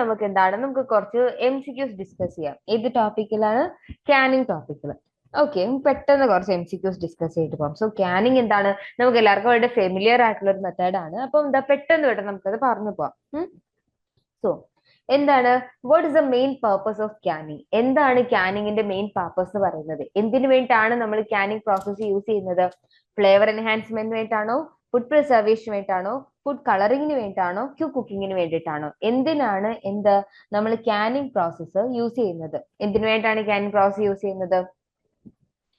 നമുക്ക് എന്താണ് നമുക്ക് കുറച്ച് എം സി ക്യൂസ് ഡിസ്കസ് ചെയ്യാം. ഏത് ടോപ്പിക്കിലാണ് ക്യാനിങ് ടോപ്പിക്കിൽ ഓക്കെ പെട്ടെന്ന് കുറച്ച് എം സി ക്യൂസ് ഡിസ്കസ് ചെയ്തിട്ട് പോകാം. സോ ക്യാനിങ് എന്താണ്? നമുക്ക് എല്ലാവർക്കും വളരെ ഫെമിലിയർ ആയിട്ടുള്ള ഒരു മെത്തേഡാണ് അപ്പം എന്താ പെട്ടെന്ന് പെട്ടെന്ന് നമുക്കത് പറഞ്ഞു പോവാം സോ എന്താണ്? What is the main purpose of canning എന്താണ് ക്യാനിങ്ങിന്റെ മെയിൻ പർപ്പസ് എന്ന് പറയുന്നത്? എന്തിനു വേണ്ടിയിട്ടാണ് നമ്മൾ ക്യാനിങ് പ്രോസസ് യൂസ് ചെയ്യുന്നത്? ഫ്ലേവർ എൻഹാൻസ്മെന്റ് വേണ്ടിയിട്ടാണോ? ഫുഡ് പ്രിസർവേഷന് വേണ്ടിയിട്ടാണോ? ഫുഡ് കളറിങ്ങിന് വേണ്ടിയിട്ടാണോ ക്യൂ കുക്കിങ്ങിന് വേണ്ടിയിട്ടാണോ? എന്തിനാണ് എന്ത് നമ്മൾ ക്യാനിങ് പ്രോസസ്സ് യൂസ് ചെയ്യുന്നത്? എന്തിനു വേണ്ടിയിട്ടാണ് ക്യാനിങ് പ്രോസസ്സ് യൂസ് ചെയ്യുന്നത്?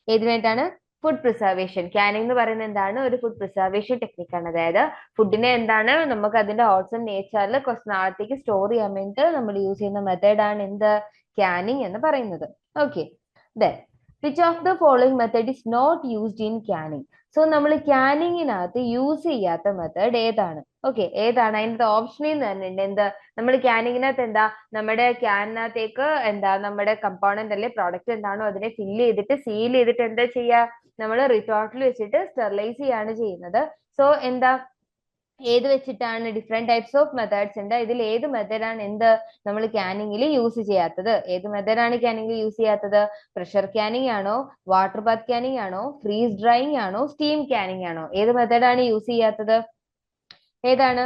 ഏതിനു വേണ്ടിയിട്ടാണ്? ഫുഡ് പ്രിസർവേഷൻ ക്യാനിങ് എന്ന് പറയുന്നത് എന്താണ്? ഒരു ഫുഡ് പ്രിസർവേഷൻ ടെക്നിക്കാണ് അതായത് ഫുഡിനെ എന്താണ്? നമുക്ക് അതിന്റെ ഓൾസം നേച്ചറിൽ കുറച്ച് നാളത്തേക്ക് സ്റ്റോർ ചെയ്യാൻ വേണ്ടിയിട്ട് നമ്മൾ യൂസ് ചെയ്യുന്ന മെത്തേഡാണ് എന്ത്? ക്യാനിങ് എന്ന് പറയുന്നത്. Okay then which of the following method is not used in canning so നമ്മൾ ക്യാനിങ്ങിനകത്ത് യൂസ് ചെയ്യാത്ത മെത്തേഡ് ഏതാണ്? ഓക്കെ ഏതാണ്? അതിന്റെ ഓപ്ഷനിൽ തന്നെ ഉണ്ട്. എന്ത്? നമ്മൾ ക്യാനിങ്ങിനകത്ത് എന്താ? നമ്മുടെ ക്യാനിനകത്തേക്ക് എന്താ? നമ്മുടെ കമ്പോണന്റ് അല്ലെ പ്രോഡക്റ്റ് എന്താണോ അതിനെ ഫില്ല് ചെയ്തിട്ട് സീൽ ചെയ്തിട്ട് എന്താ ചെയ്യുക? നമ്മൾ റിട്ടോർട്ടിൽ വെച്ചിട്ട് സ്റ്റെറിലൈസ് ചെയ്യാണ് ചെയ്യുന്നത്. സോ എന്താ? ഏത് വെച്ചിട്ടാണ് ഡിഫറെന്റ് ടൈപ്സ് ഓഫ് മെത്തേഡ്സ് ഉണ്ട്? ഇതിൽ ഏത് മെത്തേഡാണ് എന്ത് നമ്മൾ ക്യാനിങ്ങിൽ യൂസ് ചെയ്യാത്തത്? ഏത് മെത്തേഡാണ് ക്യാനിങ്ങിൽ യൂസ് ചെയ്യാത്തത്? പ്രഷർ ക്യാനിങ് ആണോ? വാട്ടർ ബാത്ത് ക്യാനിങ് ആണോ? ഫ്രീസ് ഡ്രൈയിങ് ആണോ? സ്റ്റീം ക്യാനിങ് ആണോ? ഏത് മെത്തേഡാണ് യൂസ് ചെയ്യാത്തത്? ഏതാണ്?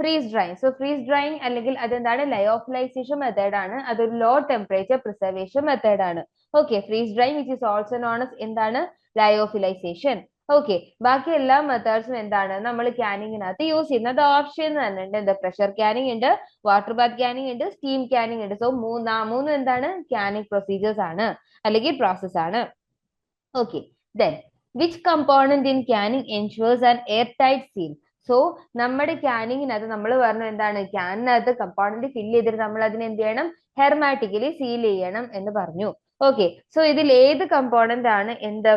Freeze drying so freeze drying അല്ലെങ്കിൽ അതെന്താണ്? ലയോഫിലൈസേഷൻ മെത്തേഡ് ആണ്. അതൊരു ലോ ടെമ്പറേച്ചർ പ്രിസർവേഷൻ മെത്തേഡ് ആണ്. Okay freeze drying which is also known എന്താണ്? ലയോഫിലൈസേഷൻ ഓക്കെ ബാക്കി എല്ലാ മെത്തേഡ്സും എന്താണ്? നമ്മൾ ക്യാനിങ്ങിനകത്ത് യൂസ് ചെയ്യുന്നത് ഓപ്ഷൻ തന്നെ ഉണ്ട്. എന്താ? പ്രഷർ ക്യാനിങ് ഉണ്ട് വാട്ടർ ബാത്ത് ക്യാനിങ് ഉണ്ട് സ്റ്റീം ക്യാനിങ് ഉണ്ട്. സോ മൂന്ന് മൂന്ന് എന്താണ്? ക്യാനിങ് പ്രൊസീജിയേഴ്സ് ആണ്. അല്ലെങ്കിൽ പ്രോസസ് ആണ്. Okay then which component in canning ensures and airtight seal so നമ്മുടെ ക്യാനിങ്ങിനകത്ത് നമ്മൾ പറഞ്ഞു എന്താണ്? ക്യാനിനകത്ത് കമ്പോണന്റ് ഫില്ല് ചെയ്തിട്ട് നമ്മൾ അതിനെ എന്ത് ചെയ്യണം? ഹെർമാറ്റിക്കലി സീൽ ചെയ്യണം എന്ന് പറഞ്ഞു. ഓക്കെ സോ ഇതിൽ ഏത് കമ്പോണന്റ് ആണ്? എന്ത്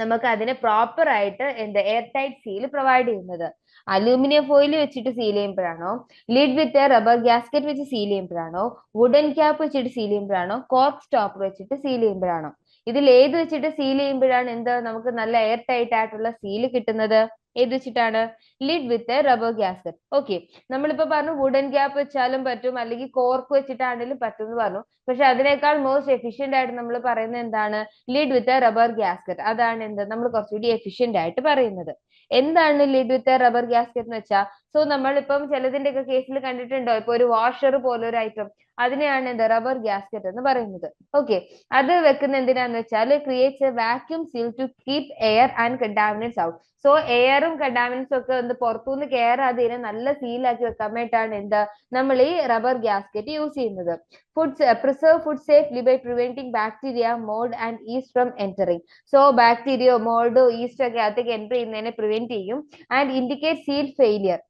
നമുക്ക് അതിന് പ്രോപ്പർ ആയിട്ട് എന്ത് എയർ ടൈറ്റ് സീൽ പ്രൊവൈഡ് ചെയ്യുന്നത്. അലൂമിനിയം ഫോയിൽ വെച്ചിട്ട് സീൽ ചെയ്യുമ്പോഴാണോ? ലിഡ് വിത്ത് റബ്ബർ ഗ്യാസ്കറ്റ് വെച്ച് സീൽ ചെയ്യുമ്പോഴാണോ? വുഡൻ ക്യാപ്പ് വെച്ചിട്ട് സീൽ ചെയ്യുമ്പോഴാണോ? കോർക്ക് സ്റ്റോപ്പർ വെച്ചിട്ട് സീൽ ചെയ്യുമ്പോഴാണോ? ഇതിൽ ഏത് വെച്ചിട്ട് സീൽ ചെയ്യുമ്പോഴാണ് എന്താ നമുക്ക് നല്ല എയർ ടൈറ്റ് ആയിട്ടുള്ള സീൽ കിട്ടുന്നത്? ഏത് വെച്ചിട്ടാണ്? Lid with a rubber gasket okay നമ്മളിപ്പോ പറഞ്ഞു വുഡൻ ഗ്യാപ്പ് വെച്ചാലും പറ്റും അല്ലെങ്കിൽ കോർക്ക് വെച്ചിട്ടാണെങ്കിലും പറ്റും എന്ന് പറഞ്ഞു. പക്ഷെ അതിനേക്കാൾ മോസ്റ്റ് എഫിഷ്യന്റ് ആയിട്ട് നമ്മൾ പറയുന്നത് എന്താണ്? Lid with a rubber gasket അതാണ് എന്ത്? നമ്മൾ കുറച്ചുകൂടി എഫിഷ്യന്റ് ആയിട്ട് പറയുന്നത്. എന്താണ് lid with a rubber gasket എന്ന് വെച്ചാൽ സോ നമ്മളിപ്പം ചിലതിന്റെ ഒക്കെ കേസിൽ കണ്ടിട്ടുണ്ടോ? ഇപ്പൊ ഒരു വാഷർ പോലെ ഒരു ഐറ്റം അതിനെയാണ് എന്ത്? റബ്ബർ ഗ്യാസ്കറ്റ് എന്ന് പറയുന്നത്. ഓക്കെ അത് വെക്കുന്ന എന്തിനാന്ന് വെച്ചാൽ creates a vacuum seal to keep air and contaminants out so എയറും കണ്ടാമിനൻസും ഒക്കെ പുറത്തുനിന്ന് ഇതിനെ നല്ല സീലാക്കി വെക്കാൻ വേണ്ടിയിട്ടാണ് എന്താ നമ്മൾ ഈ റബ്ബർ ഗ്യാസ്കറ്റ് യൂസ് ചെയ്യുന്നത്. Food preserve food safely by preventing bacteria mould and yeast from entering so bacteria മോൾഡോ yeast ഒക്കെ അകത്തേക്ക് എന്റർ ചെയ്യുന്നതിനെ പ്രിവെന്റ് ചെയ്യും and indicate seal failure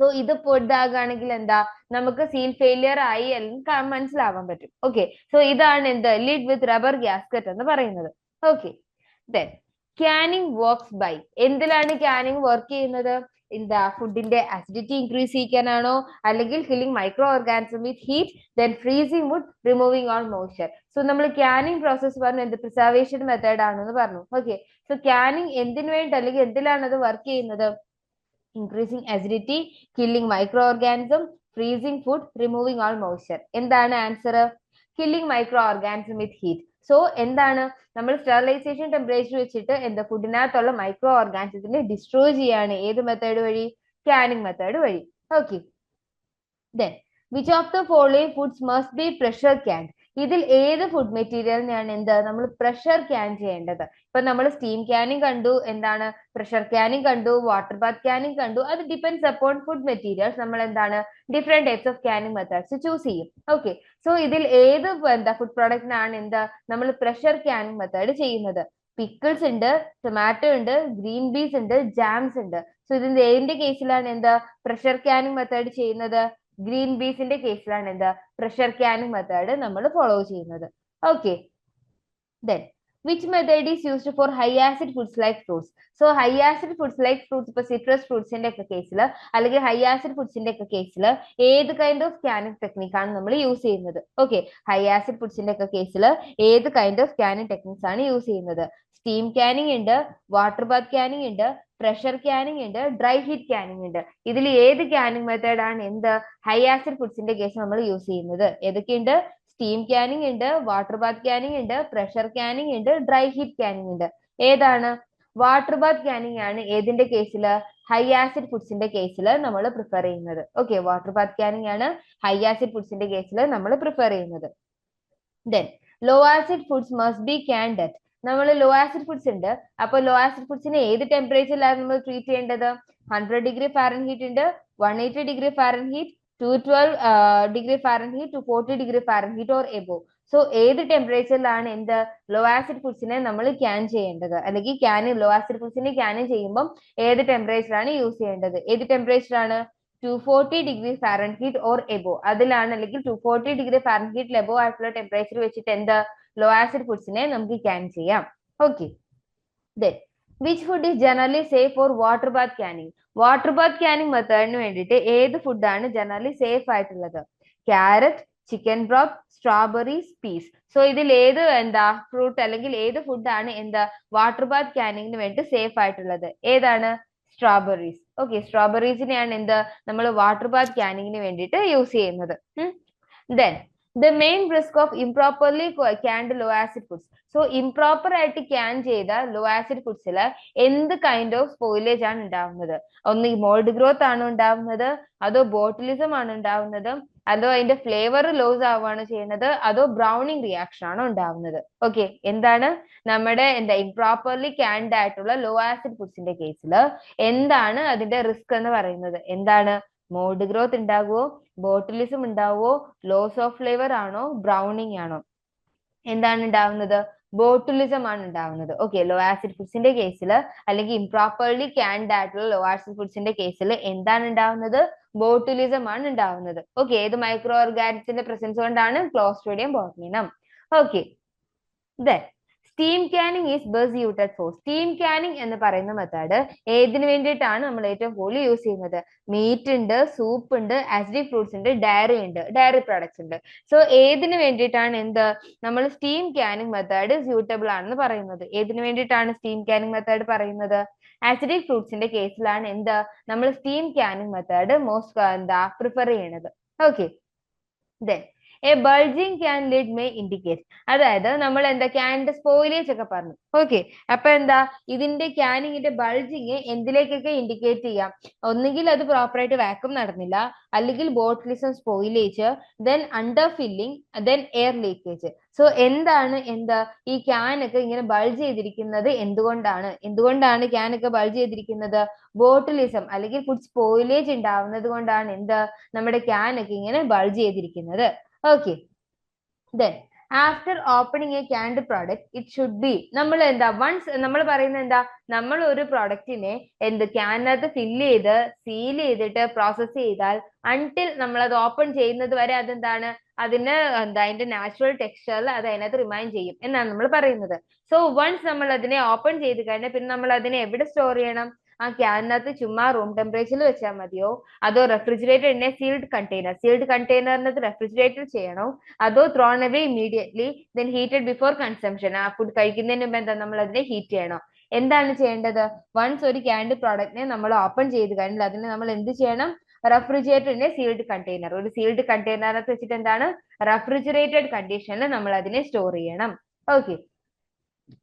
so ഇത് പൊട്ടാകുകയാണെങ്കിൽ എന്താ നമുക്ക് സീൽ ഫെയിലിയർ ആയി എല്ലാം മനസ്സിലാവാൻ പറ്റും. ഓക്കെ സോ ഇതാണ് എന്താ ലിഡ് വിത്ത് റബ്ബർ ഗ്യാസ്കറ്റ് എന്ന് പറയുന്നത്. Okay then canning works by എന്തിലാണ് canning work ചെയ്യുന്നത്? എന്താ ഫുഡിന്റെ അസിഡിറ്റി ഇൻക്രീസ് ചെയ്യിക്കാനാണോ? അല്ലെങ്കിൽ killing microorganism with heat then freezing food removing all moisture so നമ്മൾ ക്യാനിങ് പ്രോസസ് പറഞ്ഞു എന്ത് പ്രിസർവേഷൻ മെത്തേഡ് ആണെന്ന് പറഞ്ഞു. ഓക്കെ സോ ക്യാനിങ് എന്തിനു വേണ്ടി അല്ലെങ്കിൽ എന്തിലാണ് അത് വർക്ക് ചെയ്യുന്നത്? Increasing acidity killing microorganism freezing food removing all moisture എന്താണ് answer killing microorganism with heat so എന്താണ്? നമ്മൾ സ്റ്റെറിലൈസേഷൻ ടെമ്പറേച്ചർ വെച്ചിട്ട് എന്താ? ഫുഡിനകത്തുള്ള മൈക്രോ ഓർഗാനിസത്തിനെ ഡിസ്ട്രോയ് ചെയ്യാണ്. ഏത് മെത്തേഡ് വഴി? സ്കാനിങ് മെത്തേഡ് വഴി. Okay then which of the following foods must be pressure canned ഇതിൽ ഏത് ഫുഡ് മെറ്റീരിയലിനെയാണ് എന്താ? നമ്മൾ പ്രഷർ ക്യാൻ ചെയ്യേണ്ടത്. ഇപ്പൊ നമ്മൾ സ്റ്റീം ക്യാനിങ് കണ്ടു. എന്താണ്? പ്രഷർ ക്യാനിങ് കണ്ടു. വാട്ടർ ബാത്ത് ക്യാനിങ് കണ്ടു. അത് ഡിപെൻഡ്സ് അപ്പോൺ ഫുഡ് മെറ്റീരിയൽസ് നമ്മൾ എന്താണ്? Different types of canning methods choose ചെയ്യും. ഓക്കെ സോ ഇതിൽ ഏത് എന്താ ഫുഡ് പ്രോഡക്റ്റിനാണ് എന്താ നമ്മൾ പ്രഷർ ക്യാനിങ് മെത്തേഡ് ചെയ്യുന്നത്? പിക്കിൾസ് ഉണ്ട് ടൊമാറ്റോ ഉണ്ട് ഗ്രീൻ പീസ് ഉണ്ട് ജാംസ് ഉണ്ട്. സോ ഇതിന്റെ ഏതിന്റെ കേസിലാണ് എന്താ പ്രഷർ ക്യാനിങ് മെത്തേഡ് ചെയ്യുന്നത്? ഗ്രീൻ ബീസിന്റെ കേസിലാണ് എന്താ പ്രഷർ ക്യാനിങ് മെത്തേഡ് നമ്മൾ ഫോളോ ചെയ്യുന്നത്. Okay then which method is used for high acid foods like fruits so high acid foods like fruits ഇപ്പൊ സിട്രസ് ഫ്രൂട്ട്സിന്റെ ഒക്കെ കേസിൽ അല്ലെങ്കിൽ ഹൈ ആസിഡ് ഫുഡ്സിന്റെ ഒക്കെ കേസിൽ ഏത് കൈൻഡ് ഓഫ് സ്കാനിങ് ടെക്നിക്കാണ് നമ്മൾ യൂസ് ചെയ്യുന്നത്? ഓക്കെ ഹൈ ആസിഡ് ഫുഡ്സിന്റെ ഒക്കെ കേസിൽ ഏത് കൈൻഡ് ഓഫ് സ്കാനിങ് ടെക്നിക്സ് ആണ് യൂസ് ചെയ്യുന്നത്? സ്റ്റീം ക്യാനിങ് ഉണ്ട് വാട്ടർ ബാത്ത് ക്യാനിങ് ഉണ്ട് പ്രഷർ ക്യാനിങ് ഉണ്ട് ഡ്രൈ ഹീറ്റ് ക്യാനിങ് ഉണ്ട് ഇതിൽ ഏത് ക്യാനിങ് മെത്തേഡ് ആണ് എന്ത്? ഹൈ ആസിഡ് ഫുഡ്സിന്റെ കേസ് നമ്മൾ യൂസ് ചെയ്യുന്നത്. ഏതൊക്കെയുണ്ട് സ്റ്റീം ക്യാനിങ് ഉണ്ട് വാട്ടർ ബാത്ത് ക്യാനിങ് ഉണ്ട് പ്രഷർ ക്യാനിങ് ഉണ്ട് ഡ്രൈ ഹീറ്റ് ക്യാനിങ് ഉണ്ട്. ഏതാണ്? വാട്ടർ ബാത്ത് ക്യാനിങ് ആണ് ഏതിന്റെ കേസിൽ ഹൈ ആസിഡ് ഫുഡ്സിന്റെ കേസിൽ നമ്മൾ പ്രിഫർ ചെയ്യുന്നത്. ഓക്കെ വാട്ടർ ബാത്ത് ക്യാനിങ് ആണ് ഹൈ ആസിഡ് ഫുഡ്സിന്റെ കേസിൽ നമ്മൾ പ്രിഫർ ചെയ്യുന്നത്. Then low acid foods must be canned at നമ്മൾ ലോ ആസിഡ് ഫുഡ്സ് ഉണ്ട്. അപ്പൊ ലോ ആസിഡ് ഫുഡ്സിനെ ഏത് ടെമ്പറേച്ചറിലാണ് നമ്മൾ ട്രീറ്റ് ചെയ്യേണ്ടത്? ഹൺഡ്രഡ് ഡിഗ്രി ഫാരൻ ഹീറ്റ് ഉണ്ട് one eighty degree Fahrenheit two twelve degree Fahrenheit two forty degree Fahrenheit or above so ഏത് ടെമ്പറേച്ചറിലാണ് എന്ത് ലോ ആസിഡ് ഫുഡ്സിനെ നമ്മൾ ക്യാൻ ചെയ്യേണ്ടത്? അല്ലെങ്കിൽ ക്യാൻ ലോ ആസിഡ് ഫുഡ്സിനെ ക്യാൻ ചെയ്യുമ്പോൾ ഏത് ടെമ്പറേച്ചറാണ് യൂസ് ചെയ്യേണ്ടത്? ഏത് ടെമ്പറേച്ചറാണ് two forty degree Fahrenheit or above അതിലാണ് അല്ലെങ്കിൽ two forty degree Fahrenheit above ആയിട്ടുള്ള ടെമ്പറേച്ചർ വെച്ചിട്ട് എന്ത് ലോ ആസിഡ് ഫുഡ്സിനെ നമുക്ക് ക്യാൻ ചെയ്യാം. Okay then which food is generally safe for water bath canning water bath canning മെത്തേഡിന് വേണ്ടിയിട്ട് ഏത് ഫുഡാണ് ജനറലി സേഫ് ആയിട്ടുള്ളത്? Carrot chicken broth strawberries peas so ഇതിൽ ഏത് എന്താ ഫ്രൂട്ട് അല്ലെങ്കിൽ ഏത് ഫുഡാണ് എന്താ വാട്ടർ ബാത്ത് ക്യാനിങ്ങിന് വേണ്ടി സേഫ് ആയിട്ടുള്ളത്? ഏതാണ്? സ്ട്രോബെറീസ് ഓക്കെ സ്ട്രോബെറീസിനെയാണ് എന്ത് നമ്മൾ വാട്ടർ ബാത്ത് ക്യാനിങ്ങിന് വേണ്ടിയിട്ട് യൂസ് ചെയ്യുന്നത്. Then the main risk of improperly canned low acid foods so improper ആയിട്ട് ക്യാൻ ചെയ്ത ലോ ആസിഡ് ഫുഡ്സിൽ എന്ത് കൈൻഡ് ഓഫ് സ്പോയിലേജ് ആണ് ഉണ്ടാവുന്നത്? ഒന്ന് മോൾഡ് ഗ്രോത്ത് ആണ് ഉണ്ടാവുന്നത് അതോ ബോട്ടിലിസം ആണ് ഉണ്ടാവുന്നത് അതോ അതിന്റെ ഫ്ലേവർ ലോസ് ആവുകയാണ് ചെയ്യുന്നത് അതോ ബ്രൗണിങ് റിയാക്ഷൻ ആണോ ഉണ്ടാവുന്നത്. ഓക്കെ എന്താണ് നമ്മുടെ എന്താ ഇംപ്രോപ്പർലി ക്യാൻഡ് ആയിട്ടുള്ള ലോ ആസിഡ് ഫുഡ്സിന്റെ കേസിൽ എന്താണ് അതിന്റെ റിസ്ക് എന്ന് പറയുന്നത്? എന്താണ് മോൾഡ് ഗ്രോത്ത് ഉണ്ടാകുമോ ബോട്ടിലിസം ഉണ്ടാവുമോ ലോസ് ഓഫ് ഫ്ലേവർ ആണോ? ബ്രൗണിങ് ആണോ? എന്താണ് ഉണ്ടാവുന്നത് ബോട്ടുലിസം ആണ് ഉണ്ടാവുന്നത് ഓക്കെ ലോ ആസിഡ് ഫുഡ്സിന്റെ കേസിൽ അല്ലെങ്കിൽ ഇംപ്രോപ്പർലി ക്യാൻഡ് ആയിട്ടുള്ള ലോ ആസിഡ് ഫുഡ്സിന്റെ കേസിൽ എന്താണ് ഉണ്ടാവുന്നത് ബോട്ടുലിസം ആണ് ഉണ്ടാവുന്നത് ഓക്കെ ഏത് മൈക്രോ ഓർഗാനിക്സിന്റെ പ്രസൻസ് കൊണ്ടാണ് Clostridium botulinum okay then steam canning is best suited for steam canning എന്ന് പറയുന്ന മെത്തേഡ് ഏതിനു വേണ്ടിയിട്ടാണ് നമ്മൾ ഏറ്റവും കൂടുതൽ യൂസ് ചെയ്യുന്നത്? മീറ്റ് ഉണ്ട് സൂപ്പ് ഉണ്ട് ആസിഡി ഫ്രൂട്ട്സ് ഉണ്ട് ഡയറി ഉണ്ട് ഡയറി പ്രോഡക്ട്സ് ഉണ്ട്. സോ ഏതിനു വേണ്ടിയിട്ടാണ് എന്ത്? നമ്മൾ സ്റ്റീം ക്യാനിങ് മെത്തേഡ് സ്യൂട്ടബിൾ ആണെന്ന് പറയുന്നത്. ഏതിനു വേണ്ടിയിട്ടാണ് സ്റ്റീം ക്യാനിങ് മെത്തേഡ് പറയുന്നത്? ആസിഡിക് ഫ്രൂട്ട്സിന്റെ കേസിലാണ് എന്ത്? നമ്മൾ സ്റ്റീം ക്യാനിങ് മെത്തേഡ് മോസ്റ്റ് എന്താ? പ്രിഫർ ചെയ്യണത്. Okay then a bulging can lid may indicate അതായത് നമ്മൾ എന്താ ക്യാനിന്റെ സ്പോയിലേജ് ഒക്കെ പറഞ്ഞു. ഓക്കെ അപ്പൊ എന്താ? ഇതിന്റെ ക്യാനിങ്ങിന്റെ ബൾജിങ് എന്തിലേക്കൊക്കെ ഇൻഡിക്കേറ്റ് ചെയ്യാം? ഒന്നുകിൽ അത് പ്രോപ്പറായിട്ട് വാക്വം നടന്നില്ല. അല്ലെങ്കിൽ botulism spoilage then under filling then air leakage so എന്താണ് എന്താ? ഈ ക്യാനൊക്കെ ഇങ്ങനെ ബൾജ് ചെയ്തിരിക്കുന്നത് എന്തുകൊണ്ടാണ്? എന്തുകൊണ്ടാണ് ക്യാനൊക്കെ ബൾജ് ചെയ്തിരിക്കുന്നത്? ബോട്ടിലിസം അല്ലെങ്കിൽ ഫുഡ് സ്പോയിലേജ് ഉണ്ടാവുന്നത് കൊണ്ടാണ് എന്ത്? നമ്മുടെ ക്യാനൊക്കെ ഇങ്ങനെ ബൾജ് ചെയ്തിരിക്കുന്നത്. Okay then after opening a canned product it should be നമ്മൾ എന്താ വൺസ് നമ്മൾ പറയുന്നത് എന്താ നമ്മൾ ഒരു പ്രോഡക്റ്റിനെ എന്ത് ക്യാനകത്ത് ഫില്ല് ചെയ്ത് സീൽ ചെയ്തിട്ട് പ്രോസസ് ചെയ്താൽ അൺടിൽ നമ്മൾ അത് ഓപ്പൺ ചെയ്യുന്നത് വരെ അതെന്താണ് അതിന് എന്താ അതിന്റെ നാച്ചുറൽ ടെക്സ്ചറിൽ അത് അതിനകത്ത് റിമൈൻഡ് ചെയ്യും എന്നാണ് നമ്മൾ പറയുന്നത്. സോ വൺസ് നമ്മൾ അതിനെ ഓപ്പൺ ചെയ്ത് കഴിഞ്ഞാൽ പിന്നെ നമ്മൾ അതിനെ എവിടെ സ്റ്റോർ ചെയ്യണം? ആ ക്യാനകത്ത് ചുമ്മാ റൂം ടെമ്പറേച്ചറിൽ വെച്ചാൽ മതിയോ? അതോ refrigerator in a sealed container sealed കണ്ടെയ്നറിനകത്ത് refrigerator ചെയ്യണോ? അതോ thrown away immediately then heated before consumption ആ ഫുഡ് കഴിക്കുന്നതിന് മുമ്പ് എന്താ നമ്മൾ അതിനെ ഹീറ്റ് ചെയ്യണോ? എന്താണ് ചെയ്യേണ്ടത്? വൺസ് ഒരു ക്യാൻഡ് പ്രോഡക്റ്റിനെ നമ്മൾ ഓപ്പൺ ചെയ്ത് കഴിഞ്ഞാൽ അതിനെ നമ്മൾ എന്ത് ചെയ്യണം? റെഫ്രിജറേറ്ററിന്റെ സീൽഡ് കണ്ടെയ്നർ ഒരു സീൽഡ് കണ്ടെയ്നറിനകത്ത് വെച്ചിട്ട് എന്താണ്? റെഫ്രിജറേറ്റഡ് കണ്ടീഷനിൽ നമ്മൾ അതിനെ സ്റ്റോർ ചെയ്യണം. Okay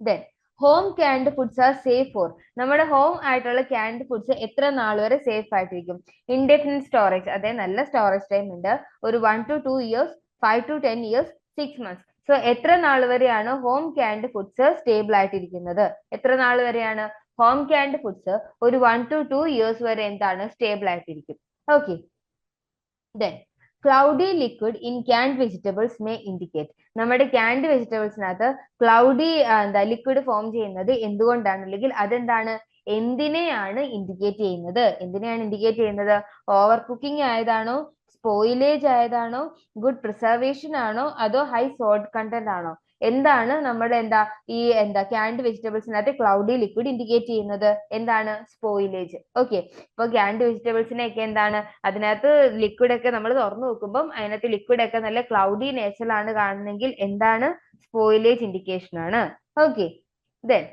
then home canned foods are safe for നമ്മുടെ ഹോം ആയിട്ടുള്ള ക്യാൻഡ് ഫുഡ്സ് എത്ര നാൾ വരെ സേഫ് ആയിട്ടിരിക്കും? ഇൻഡെഫിനിറ്റ് സ്റ്റോറേജ് അതെ നല്ല സ്റ്റോറേജ് ടൈം ഉണ്ട്. ഒരു one to two years five to ten years six months so എത്ര നാൾ വരെയാണ് ഹോം ക്യാൻഡ് ഫുഡ്സ് സ്റ്റേബിൾ ആയിട്ടിരിക്കുന്നത്? എത്ര നാൾ വരെയാണ് ഹോം ക്യാൻഡ് ഫുഡ്സ് ഒരു വൺ ടു ടു ഇയേഴ്സ് വരെ എന്താണ് സ്റ്റേബിൾ ആയിട്ടിരിക്കും? Okay then cloudy liquid in canned vegetables may indicate നമ്മുടെ ക്യാൻഡ് വെജിറ്റബിൾസിനകത്ത് ക്ലൗഡി എന്താ ലിക്വിഡ് ഫോം ചെയ്യുന്നത് എന്തുകൊണ്ടാണ്? അല്ലെങ്കിൽ അതെന്താണ്? എന്തിനെയാണ് ഇൻഡിക്കേറ്റ് ചെയ്യുന്നത്? എന്തിനെയാണ് ഇൻഡിക്കേറ്റ് ചെയ്യുന്നത്? ഓവർ കുക്കിംഗ് ആയതാണോ? സ്പോയിലേജ് ആയതാണോ? ഗുഡ് പ്രിസർവേഷൻ ആണോ? അതോ ഹൈ സോൾട്ട് കണ്ടന്റ് ആണോ? എന്താണ് നമ്മുടെ എന്താ ഈ എന്താ ക്യാൻഡ് വെജിറ്റബിൾസിനകത്ത് ക്ലൗഡി ലിക്വിഡ് ഇൻഡിക്കേറ്റ് ചെയ്യുന്നത്? എന്താണ്? സ്പോയിലേജ് ഓക്കെ ഇപ്പൊ ക്യാൻഡ് വെജിറ്റബിൾസിനെയൊക്കെ എന്താണ്? അതിനകത്ത് ലിക്വിഡ് ഒക്കെ നമ്മൾ തുറന്നു നോക്കുമ്പോൾ അതിനകത്ത് ലിക്വിഡ് ഒക്കെ നല്ല ക്ലൗഡി നേച്ചറിലാണ് കാണുന്നെങ്കിൽ എന്താണ്? സ്പോയിലേജ് ഇൻഡിക്കേഷൻ ആണ്. Okay then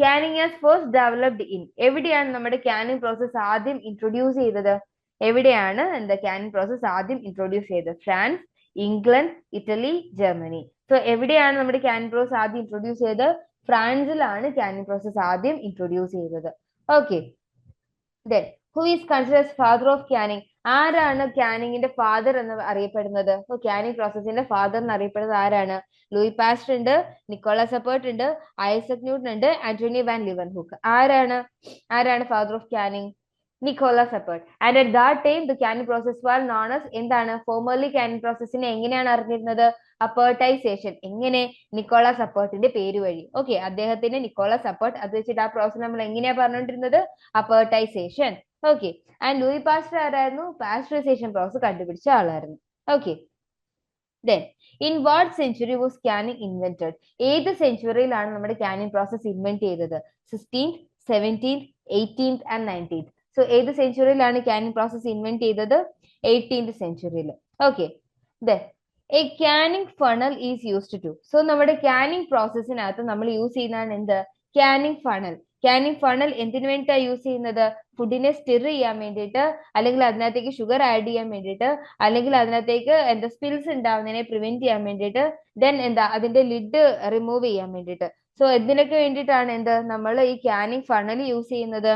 canning as first developed in എവിടെയാണ് നമ്മുടെ ക്യാനിങ് പ്രോസസ് ആദ്യം ഇൻട്രൊഡ്യൂസ് ചെയ്തത്? എവിടെയാണ് എന്താ ക്യാനിങ് പ്രോസസ് ആദ്യം ഇൻട്രൊഡ്യൂസ് ചെയ്തത്? France England Italy Germany. So എവിടെയാണ് നമ്മുടെ പ്രോസസ് ആദ്യം ഇൻട്രൊഡ്യൂസ് ചെയ്തത്? ഫ്രാൻസിലാണ് പ്രോസസ് ആദ്യം ഇൻട്രൊഡ്യൂസ് ചെയ്തത്. Okay then who is considers father of canning ആരാണ് ക്യാനിങ്ങിന്റെ ഫാദർ എന്ന് അറിയപ്പെടുന്നത്? കാനിങ് പ്രോസസ്സിന്റെ ഫാദർ എന്ന് അറിയപ്പെടുന്നത് ആരാണ്? ലൂയി പാസ്റ്റർ ഉണ്ട് നിക്കോളാസ് അപ്പേർട്ട് ഉണ്ട് ഐസക് ന്യൂട്ടൺ ഉണ്ട് ആന്റോണി വാൻ ലിവൻ ഹുക്ക് ആരാണ്? ആരാണ് father of canning Nicolas Appert and at that time the canning process was known as എന്താണ്? ഫോർമർലി കാനിങ് പ്രോസസ്സിനെ എങ്ങനെയാണ് അറിഞ്ഞിരുന്നത്? അപ്പേർട്ടൈസേഷൻ എങ്ങനെ? നിക്കോള അപ്പേർട്ടിന്റെ പേര് വഴി. ഓക്കെ അദ്ദേഹത്തിന്റെ നിക്കോള അപ്പേർട്ട് അത് വെച്ചിട്ട് ആ പ്രോസസ് നമ്മൾ എങ്ങനെയാ പറഞ്ഞുകൊണ്ടിരുന്നത്? Appertization okay and Louis Pasteur ആരായിരുന്നു? പാസ്റ്ററൈസേഷൻ പ്രോസസ് കണ്ടുപിടിച്ച ആളായിരുന്നു. Okay then in what century was canning invented ഏത് സെഞ്ചുറിയിലാണ് നമ്മുടെ ക്യാനിങ് പ്രോസസ് ഇൻവെന്റ് ചെയ്തത്? Sixteenth seventeenth eighteenth and nineteenth so ഏത് സെഞ്ചുറിയിലാണ് ക്യാനിൻ പ്രോസസ് ഇൻവെന്റ് ചെയ്തത്? Eighteenth സെഞ്ചുറിയിൽ okay a canning funnel is used to so നമ്മുടെ ക്യാനിങ് പ്രോസസ്സിനകത്ത് നമ്മൾ യൂസ് ചെയ്യുന്നതാണ് എന്ത്? ക്യാനിങ് ഫണൽ ക്യാനിങ് ഫണൽ എന്തിനു വേണ്ടിയിട്ടാണ് യൂസ് ചെയ്യുന്നത്? ഫുഡിനെ സ്റ്റിർ ചെയ്യാൻ വേണ്ടിയിട്ട് അല്ലെങ്കിൽ അതിനകത്തേക്ക് ഷുഗർ ആഡ് ചെയ്യാൻ വേണ്ടിയിട്ട് അല്ലെങ്കിൽ അതിനകത്തേക്ക് എന്താ സ്പിൽസ് ഉണ്ടാവുന്നതിനെ പ്രിവെന്റ് ചെയ്യാൻ വേണ്ടിയിട്ട് ദെൻ എന്താ അതിന്റെ ലിഡ് റിമൂവ് ചെയ്യാൻ വേണ്ടിയിട്ട്. സോ എന്തിനൊക്കെ വേണ്ടിയിട്ടാണ് എന്ത്? നമ്മൾ ഈ ക്യാനിങ് ഫണൽ യൂസ് ചെയ്യുന്നത്?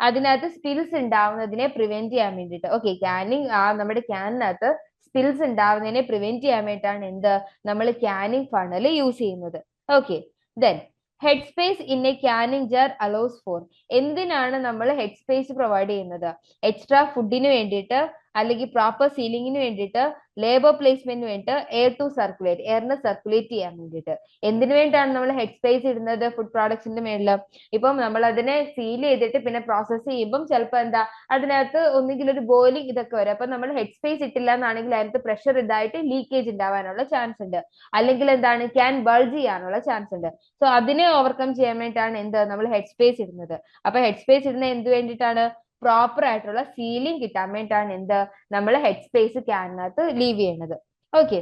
അതിനകത്ത് സ്പിൽസ് ഉണ്ടാവുന്നതിനെ പ്രിവെന്റ് ചെയ്യാൻ വേണ്ടിയിട്ട്. ഓക്കെ ക്യാനിങ് ആ നമ്മുടെ ക്യാനിനകത്ത് സ്പിൽസ് ഉണ്ടാവുന്നതിനെ പ്രിവെന്റ് ചെയ്യാൻ വേണ്ടിയിട്ടാണ് എന്ത്? നമ്മൾ ക്യാനിങ് ഫണൽ യൂസ് ചെയ്യുന്നത്. Okay then head space in a canning jar allows for എന്തിനാണ് നമ്മൾ ഹെഡ് സ്പേസ് പ്രൊവൈഡ് ചെയ്യുന്നത് എക്സ്ട്രാ ഫുഡിന് വേണ്ടിയിട്ട് അല്ലെങ്കിൽ പ്രോപ്പർ സീലിംഗിന് വേണ്ടിയിട്ട് ലേബർ പ്ലേസ്മെന്റിന് വേണ്ടിയിട്ട് എയർ ടു സർക്കുലേറ്റ് എയറിനെ സർക്കുലേറ്റ് ചെയ്യാൻ വേണ്ടിയിട്ട്. എന്തിനു വേണ്ടിയിട്ടാണ് നമ്മൾ ഹെഡ് സ്പേസ് ഇടുന്നത്? ഫുഡ് പ്രോഡക്ട്സിന്റെ മേളിൽ ഇപ്പം നമ്മൾ അതിനെ സീൽ ചെയ്തിട്ട് പിന്നെ പ്രോസസ് ചെയ്യുമ്പം ചിലപ്പോൾ എന്താ അതിനകത്ത് ഒന്നുകിൽ ഒരു ബോയിലിംഗ് ഇതൊക്കെ വരും. അപ്പൊ നമ്മൾ ഹെഡ് സ്പേസ് ഇട്ടില്ല എന്നാണെങ്കിൽ അതിനകത്ത് പ്രഷർ ഇതായിട്ട് ലീക്കേജ് ഉണ്ടാവാനുള്ള ചാൻസ് ഉണ്ട്. അല്ലെങ്കിൽ എന്താണ് ക്യാൻ ബൾജ് ചെയ്യാനുള്ള ചാൻസ് ഉണ്ട്. സോ അതിനെ ഓവർകം ചെയ്യാൻ വേണ്ടിയിട്ടാണ് എന്ത് നമ്മൾ ഹെഡ് സ്പേസ് ഇടുന്നത്. അപ്പൊ ഹെഡ് സ്പേസ് ഇടുന്ന എന്ത് വേണ്ടിയിട്ടാണ്? പ്രോപ്പർ ആയിട്ടുള്ള സീലിംഗ് കിട്ടാൻ വേണ്ടിയിട്ടാണ് എന്ത്? നമ്മൾ ഹെഡ് സ്പേസ് ക്യാനിനകത്ത് ലീവ് ചെയ്യുന്നത്. Okay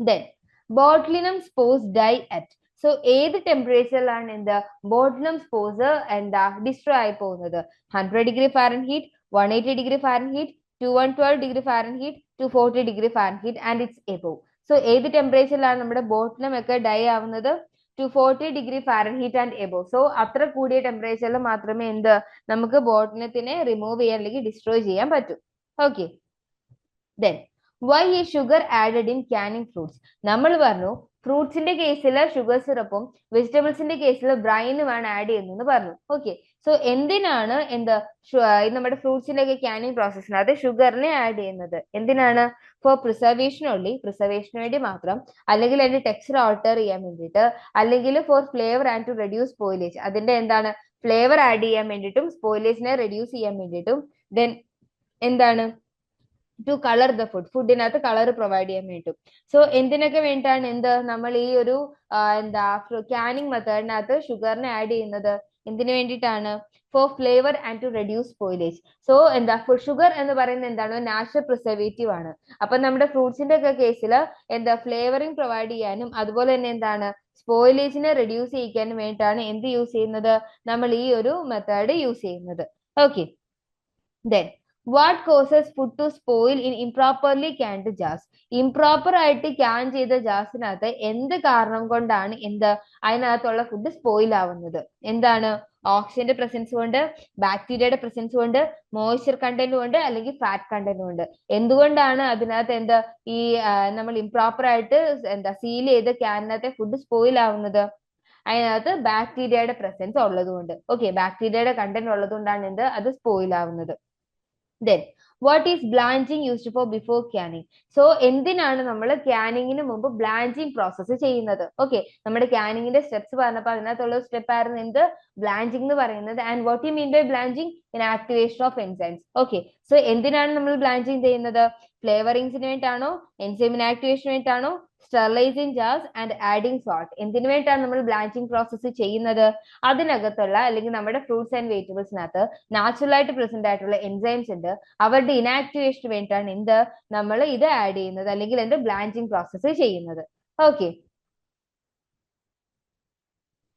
then botulinum spores die at so ഏത് ടെമ്പറേച്ചറിലാണ് എന്ത്? ബോട്ട്ലിനം സ്പോസ് എന്താ? ഡിസ്ട്രോയ് ആയി പോകുന്നത്. Hundred degree Fahrenheit one eighty degree Fahrenheit two one twelve degree Fahrenheit two forty degree Fahrenheit and it's above so ഏത് ടെമ്പറേച്ചറിലാണ് നമ്മുടെ ബോട്ടിലും ഒക്കെ ഡൈ ആവുന്നത്? Two forty degree Fahrenheit and above so അത്ര കൂടിയ ടെമ്പറേച്ചറിൽ മാത്രമേ എന്ത് നമുക്ക് ബോട്ടിനത്തിനെ റിമൂവ് ചെയ്യാൻ അല്ലെങ്കിൽ ഡിസ്ട്രോയ് ചെയ്യാൻ പറ്റൂ. Okay then why is sugar added in canning fruits നമ്മൾ പറഞ്ഞു ഫ്രൂട്ട്സിന്റെ കേസിൽ ഷുഗർ സിറപ്പും വെജിറ്റബിൾസിന്റെ കേസിൽ ബ്രൈനും ആണ് ആഡ് ചെയ്യുന്നതെന്ന് പറഞ്ഞു. ഓക്കെ. സോ എന്തിനാണ് എന്ത് നമ്മുടെ ഫ്രൂട്ട്സിന്റെ ഒക്കെ ക്യാനിങ് പ്രോസസ്സിനകത്ത് ഷുഗറിനെ ആഡ് ചെയ്യുന്നത്? എന്തിനാണ്? ഫോർ പ്രിസർവേഷൻ ഉള്ളി പ്രിസർവേഷന് വേണ്ടി മാത്രം അല്ലെങ്കിൽ അതിന്റെ ടെക്സ്ചർ ഓൾട്ടർ ചെയ്യാൻ വേണ്ടിയിട്ട് അല്ലെങ്കിൽ for flavour and to reduce spoilage. അതിന്റെ എന്താണ്? ഫ്ലേവർ ആഡ് ചെയ്യാൻ വേണ്ടിയിട്ടും സ്പോയിലേജിനെ റെഡ്യൂസ് ചെയ്യാൻ വേണ്ടിയിട്ടും ദെൻ എന്താണ്? ടു കളർ ദ ഫുഡ് ഫുഡിനകത്ത് കളർ പ്രൊവൈഡ് ചെയ്യാൻ വേണ്ടി സോ എന്തിനൊക്കെ വേണ്ടിയിട്ടാണ് എന്ത് നമ്മൾ ഈ ഒരു എന്താ ക്യാനിങ് മെത്തേഡിനകത്ത് ഷുഗറിനെ ആഡ് ചെയ്യുന്നത്? എന്തിനു വേണ്ടിയിട്ടാണ്? For flavour and to reduce spoilage so എന്താ ഫുഡ് ഷുഗർ എന്ന് പറയുന്നത് എന്താണ്? നാച്ചുറൽ പ്രിസർവേറ്റീവ് ആണ്. അപ്പൊ നമ്മുടെ ഫ്രൂട്ട്സിന്റെ ഒക്കെ കേസിൽ എന്താ ഫ്ലേവറിംഗ് പ്രൊവൈഡ് ചെയ്യാനും അതുപോലെ തന്നെ എന്താണ് സ്പോയിലേജിനെ റെഡ്യൂസ് ചെയ്യിക്കാനും വേണ്ടിയിട്ടാണ് എന്ത് യൂസ് ചെയ്യുന്നത്? നമ്മൾ ഈ ഒരു മെത്തേഡ് യൂസ് ചെയ്യുന്നത്. Okay then what causes food to spoil in improperly canned jazz improper ആയിട്ട് ക്യാൻ ചെയ്ത ജാസിനകത്ത് എന്ത് കാരണം കൊണ്ടാണ് എന്ത് അതിനകത്തുള്ള ഫുഡ് സ്പോയിൽ ആവുന്നത്? എന്താണ്? ഓക്സിജന്റെ പ്രസൻസ് കൊണ്ട് ബാക്ടീരിയയുടെ പ്രസൻസ് കൊണ്ട് മോയ്സ്ചർ കണ്ടന്റ് കൊണ്ട് അല്ലെങ്കിൽ ഫാറ്റ് കണ്ടന്റ് കൊണ്ട്. എന്തുകൊണ്ടാണ് അതിനകത്ത് എന്താ ഈ നമ്മൾ ഇംപ്രോപ്പർ ആയിട്ട് എന്താ സീൽ ചെയ്ത ക്യാനിനകത്തെ ഫുഡ് സ്പോയിൽ ആവുന്നത്? അതിനകത്ത് ബാക്ടീരിയയുടെ പ്രസൻസ് ഉള്ളത് കൊണ്ട് ഓക്കെ ബാക്ടീരിയയുടെ കണ്ടന്റ് ഉള്ളതുകൊണ്ടാണ് എന്ത്? അത് സ്പോയിൽ ആവുന്നത്. Then what is blanching used for before canning so എന്തിനാണ് നമ്മൾ ക്യാനിങ്ങിന് മുമ്പ് ബ്ലാഞ്ചിങ് പ്രോസസ്സ് ചെയ്യുന്നത്? ഓക്കെ നമ്മുടെ ക്യാനിങ്ങിന്റെ സ്റ്റെപ്സ് പറഞ്ഞപ്പോൾ അതിനകത്തുള്ള സ്റ്റെപ്പ് ആയിരുന്നു എന്ത്? ബ്ലാഞ്ചിങ് എന്ന് പറയുന്നത്. And what you mean by blanching inactivation of enzymes okay so എന്തിനാണ് നമ്മൾ ബ്ലാഞ്ചിങ് ചെയ്യുന്നത്? ഫ്ലേവറിങ്സിന് വേണ്ടിയിട്ടാണോ എൻസൈമിന് ആക്ടിവേഷന് വേണ്ടിയിട്ടാണോ സ്റ്റെറിലൈസിങ് ജാസ് ആൻഡ് ആഡിങ് സോൾട്ട്. എന്തിനു വേണ്ടിയിട്ടാണ് നമ്മൾ ബ്ലാഞ്ചിങ് പ്രോസസ്സ് ചെയ്യുന്നത്? അതിനകത്തുള്ള അല്ലെങ്കിൽ നമ്മുടെ ഫ്രൂട്ട്സ് ആൻഡ് വെജിറ്റബിൾസിനകത്ത് നാച്ചുറൽ ആയിട്ട് പ്രസന്റ് ആയിട്ടുള്ള എൻസൈംസ് ഉണ്ട്. അവരുടെ ഇനാക്ടിവേഷന് വേണ്ടിയിട്ടാണ് എന്ത്? നമ്മൾ ഇത് ആഡ് ചെയ്യുന്നത് അല്ലെങ്കിൽ എന്ത്? ബ്ലാഞ്ചിങ് പ്രോസസ്സ് ചെയ്യുന്നത്. Okay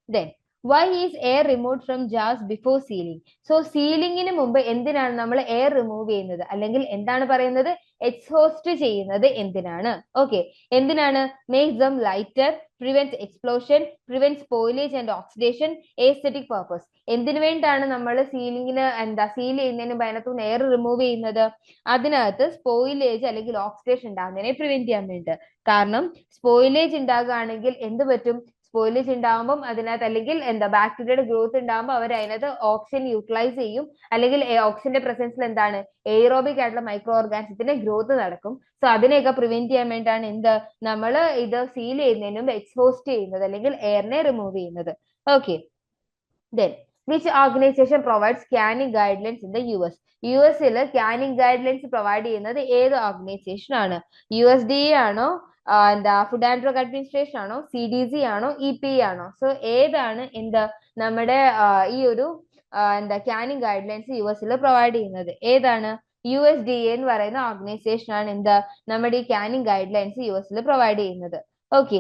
then why is air remove from jazz before sealing so സീലിംഗിന് മുമ്പ് എന്തിനാണ് നമ്മൾ എയർ റിമൂവ് ചെയ്യുന്നത്? അല്ലെങ്കിൽ എന്താണ് പറയുന്നത്? എക്സ്ഹോസ്റ്റ് ചെയ്യുന്നത് എന്തിനാണ്? ഓക്കെ എന്തിനാണ്? Make them lighter prevent explosion prevent spoilage and oxidation aesthetic purpose എന്തിനു വേണ്ടിയാണ് നമ്മൾ സീലിംഗിന് എന്താ സീൽ ചെയ്യുന്നതിന് അതിനകത്തുനിന്ന് എയർ റിമൂവ് ചെയ്യുന്നത്? അതിനകത്ത് സ്പോയിലേജ് അല്ലെങ്കിൽ ഓക്സിഡേഷൻ ഉണ്ടാകുന്നതിനെ പ്രിവെന്റ് ചെയ്യാൻ വേണ്ടി കാരണം സ്പോയിലേജ് ഉണ്ടാകുകയാണെങ്കിൽ എന്ത് പറ്റും? സ്പോയിലേജ് ഉണ്ടാകുമ്പോൾ അതിനകത്ത് അല്ലെങ്കിൽ എന്താ ബാക്ടീരിയയുടെ ഗ്രോത്ത് ഉണ്ടാകുമ്പോൾ അവർ അതിനകത്ത് ഓക്സിജൻ യൂട്ടിലൈസ് ചെയ്യും. അല്ലെങ്കിൽ ഓക്സിജന്റെ പ്രസൻസിൽ എന്താണ്? എയറോബിക് ആയിട്ടുള്ള മൈക്രോ ഓർഗാനിസത്തിന്റെ ഗ്രോത്ത് നടക്കും. സോ അതിനെയൊക്കെ പ്രിവെന്റ് ചെയ്യാൻ വേണ്ടിയാണ് എന്ത്? നമ്മൾ ഇത് സീൽ ചെയ്യുന്നതിന് മുമ്പ് എക്സ്പോസ്റ്റ് ചെയ്യുന്നത് അല്ലെങ്കിൽ എയറിനെ റിമൂവ് ചെയ്യുന്നത്. Okay then which organisation provide scanning guidelines in the U S U എസിൽ ഗൈഡ് ലൈൻസ് പ്രൊവൈഡ് ചെയ്യുന്നത് ഏത് ഓർഗനൈസേഷൻ ആണ്? യു എസ് ഡി എ ആണോ? എന്താ ഫുഡ് ആൻഡ് ഡ്രഗ് അഡ്മിനിസ്ട്രേഷൻ ആണോ സി ഡി സി ആണോ ഇ പി ആണോ? സോ ഏതാണ് എന്ത് നമ്മുടെ ഈ ഒരു എന്താ ക്യാനിങ് ഗൈഡ് ലൈൻസ് യു എസിൽ പ്രൊവൈഡ് ചെയ്യുന്നത്? ഏതാണ്? യു എസ് ഡി എന്ന് പറയുന്ന ഓർഗനൈസേഷൻ ആണ് എന്താ നമ്മുടെ ഈ ക്യാനിങ് ഗൈഡ് ലൈൻസ് യു എസിൽ പ്രൊവൈഡ് ചെയ്യുന്നത്. ഓക്കെ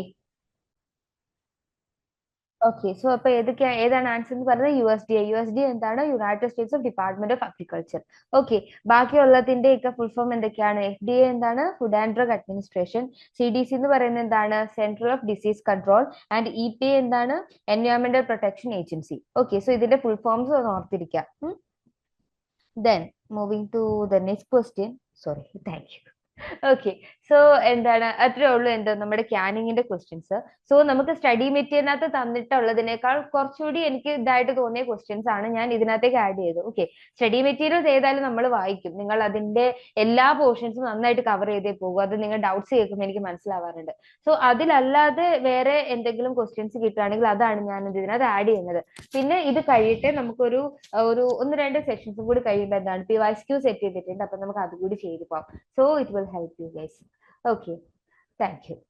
ഓക്കെ സോ അപ്പൊ ഏതൊക്കെയാ ഏതാണ് ആൻസർ എന്ന് പറയുന്നത്? U S D U S D എന്താണ്? United States of Department of Agriculture okay ബാക്കിയുള്ളതിന്റെ ഒക്കെ ഫുൾ ഫോം എന്തൊക്കെയാണ്? എഫ് ഡി എ എന്താണ്? Food and drug administration C D C എന്ന് പറയുന്നത് എന്താണ്? Central of disease control and E P എന്താണ്? എൻവയോൺമെന്റൽ protection agency okay so ഇതിന്റെ ഫുൾ ഫോംസ് ഒന്ന് ഓർത്തിരിക്കാം. Then moving to the next question sorry thank you okay so എന്താണ്? അത്രേ ഉള്ളൂ എന്തോ നമ്മുടെ ക്യാനിങ്ങിന്റെ ക്വസ്റ്റ്യൻസ് സോ നമുക്ക് സ്റ്റഡി മെറ്റീരിയലിനകത്ത് തന്നിട്ടുള്ളതിനേക്കാൾ കുറച്ചുകൂടി എനിക്ക് ഇതായിട്ട് തോന്നിയ ക്വസ്റ്റ്യൻസ് ആണ് ഞാൻ ഇതിനകത്തേക്ക് ആഡ് ചെയ്തത്. ഓക്കെ സ്റ്റഡി മെറ്റീരിയൽസ് ഏതായാലും നമ്മൾ വായിക്കും. നിങ്ങൾ അതിന്റെ എല്ലാ പോർഷൻസും നന്നായിട്ട് കവർ ചെയ്തേ പോകും. അത് നിങ്ങൾ ഡൗട്ട്സ് കേൾക്കുമ്പോൾ എനിക്ക് മനസ്സിലാവാറുണ്ട്. സോ അതിലല്ലാതെ വേറെ എന്തെങ്കിലും ക്വസ്റ്റ്യൻസ് കിട്ടുകയാണെങ്കിൽ അതാണ് ഞാൻ ഇതിനകത്ത് ആഡ് ചെയ്യുന്നത്. പിന്നെ ഇത് കഴിയട്ടെ നമുക്കൊരു ഒരു ഒന്ന് രണ്ട് സെഷൻസും കൂടി കഴിയുമ്പോൾ എന്താണ്? പി വൈസ് ക്യൂ സെറ്റ് ചെയ്തിട്ടുണ്ട്. അപ്പൊ നമുക്ക് അതുകൂടി ചെയ്തു പോകാം so it will help you guys. Okay. Thank you.